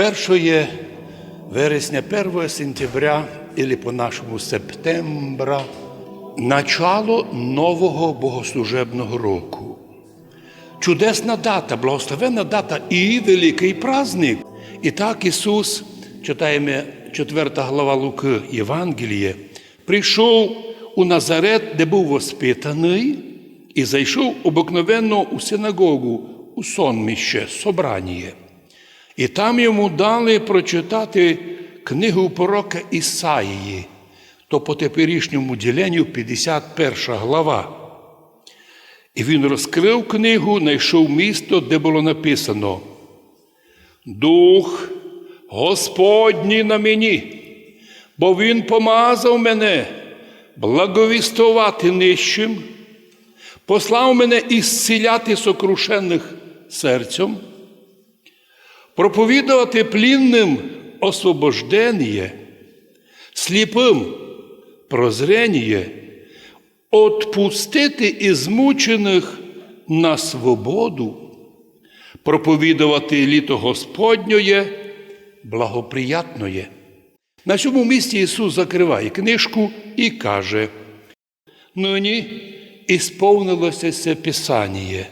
1 вересня, 1 сентября, или по-нашому септембра, начало нового богослужебного року. Чудесна дата, благословенна дата і великий праздник. І так Ісус, читаємо 4 глава Луки Євангеліє, прийшов у Назарет, де був воспитаний, і зайшов обикновенно у синагогу, у сонміще, собрання. І там йому дали прочитати книгу пророка Ісаїї, то по теперішньому діленню 51 глава. І він розкрив книгу, знайшов місто, де було написано: Дух Господній на мені, бо Він помазав мене благовістувати нижчим, послав мене ісціляти сокрушених серцем, проповідувати плінним освобождення, сліпим прозрення, отпустити ізмучених на свободу, проповідувати літо Господньоє, благоприятноє. На цьому місці Ісус закриває книжку і каже: нині ісповнилося це Писання,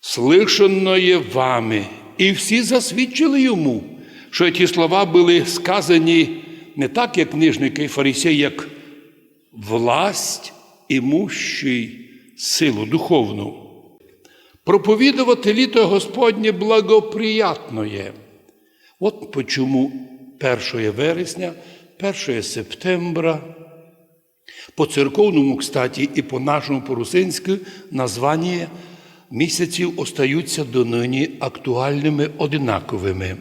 слышанное вами, і всі засвідчили йому, що ті слова були сказані не так, як книжники і фарисеї, як власть імущий силу духовну. Проповідувати літо Господнє благоприятноє. От почому 1 вересня, 1 септембра, по церковному, кстати, і по нашому по-русинськи названня місяців остаються донині актуальними одинаковими.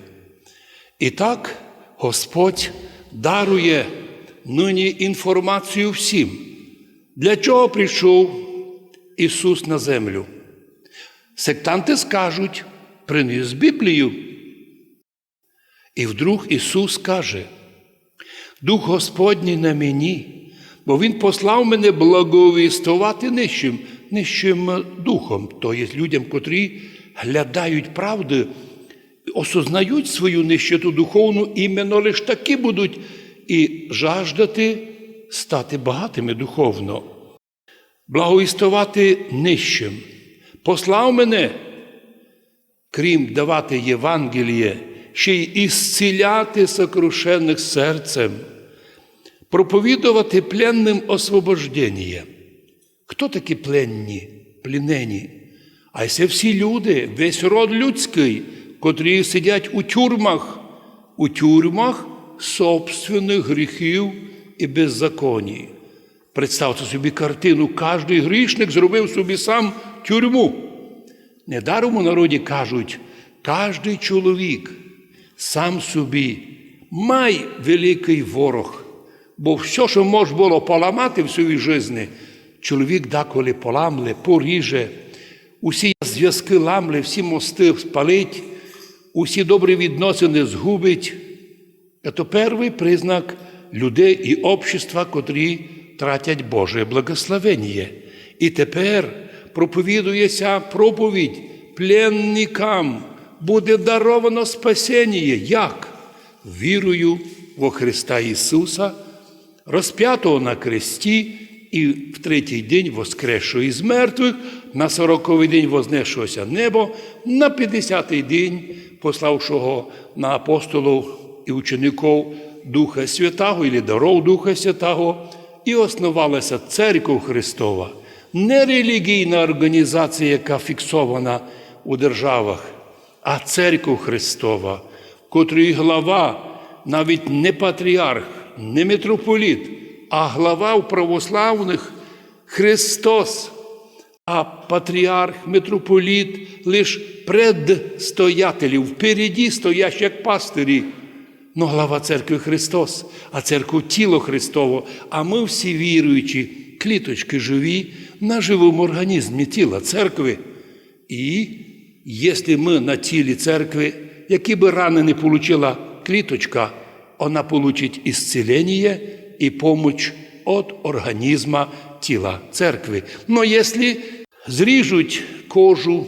І так Господь дарує нині інформацію всім, для чого прийшов Ісус на землю. Сектанти скажуть, приніс Біблію. І вдруг Ісус каже, Дух Господній на мені, бо Він послав мене благовістувати нижчим, нижчим духом, то є людям, котрі глядають правди, осознають свою нищоту духовну, іменно лиш такі будуть і жаждати стати багатими духовно, благовістувати нижчим. Послав мене, крім давати Євангеліє, ще й ісціляти сокрушених серцем, проповідувати пленним освобождення. Хто такі пленні, плінені? А це всі люди, весь род людський, котрі сидять у тюрмах, у тюрмах собственних гріхів і беззаконій. Представте собі картину, кожний грішник зробив собі сам тюрму. Недаром у народі кажуть, кожний чоловік сам собі май великий ворог, бо все, що може було поламати в своїй житті, чоловік деколи поламле, поріже, усі зв'язки ламле, всі мости спалить, усі добрі відносини згубить. Це перший признак людей і общества, котрі тратять Боже благословення. І тепер проповідується проповідь пленникам, буде даровано спасіння. Як? Вірую во Христа Ісуса, розп'ятого на кресті і в третій день воскресшого із мертвих, на сороковий день вознесшогося небо, на п'ятдесятий день пославшого на апостолів і учеників Духа Святого, і даров Духа Святого, і основалася Церква Христова, не релігійна організація, яка фіксована у державах, а Церква Христова, котрої глава навіть не патріарх, не митрополіт, а глава у православних Христос, а патріарх, митрополіт лише предстоятелів, впереді стоящі як пастирі. Ну, глава церкви Христос, а церкву тіло Христово, а ми всі віруючі, кліточки живі на живому організмі тіла церкви. І якщо ми на тілі церкви, які би рани не отримала кліточка, вона получить ісцелення і помощь від організму тіла церкви. Но якщо зріжуть кожу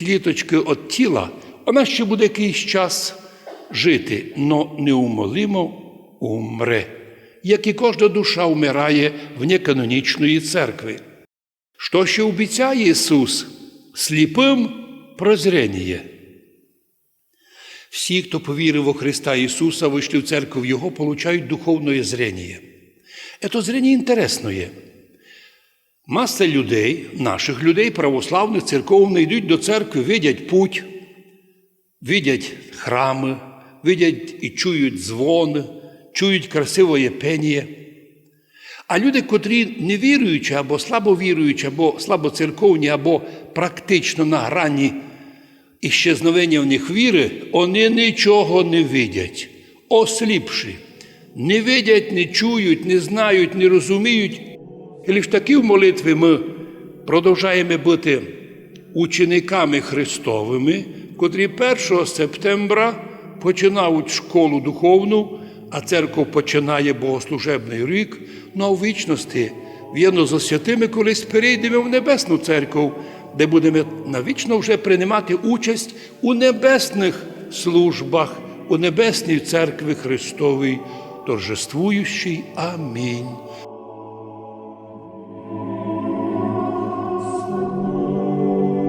кліточки від тіла, Вона ще буде якийсь час жити, но неумолимо умре, як і кожна душа вмирає вне канонічної церкви. Що ще обіцяє Ісус? Сліпим прозрення. Всі, хто повірив во Христа Ісуса, вийшли в церкву Його, получають духовне зрення. Это зрення інтересне. Маса людей, наших людей, православних, церковних, йдуть до церкви, видять путь, видять храми, видять і чують дзвони, чують красиве пеніє. А люди, котрі не віруючі, або слабо віруючі, або слабоцерковні, або практично на грані іщезновення в них віри, вони нічого не видять, осліпші. Не видять, не чують, не знають, не розуміють. І лише такі в молитві ми продовжаємо бути учениками Христовими, котрі 1 септембра починають школу духовну, а церква починає богослужебний рік, ну а в вічності, в'єдно з святими, колись перейдемо в Небесну церкву, де будемо навічно вже приймати участь у небесних службах, у Небесній церкві Христовій, торжествуючій. Амінь.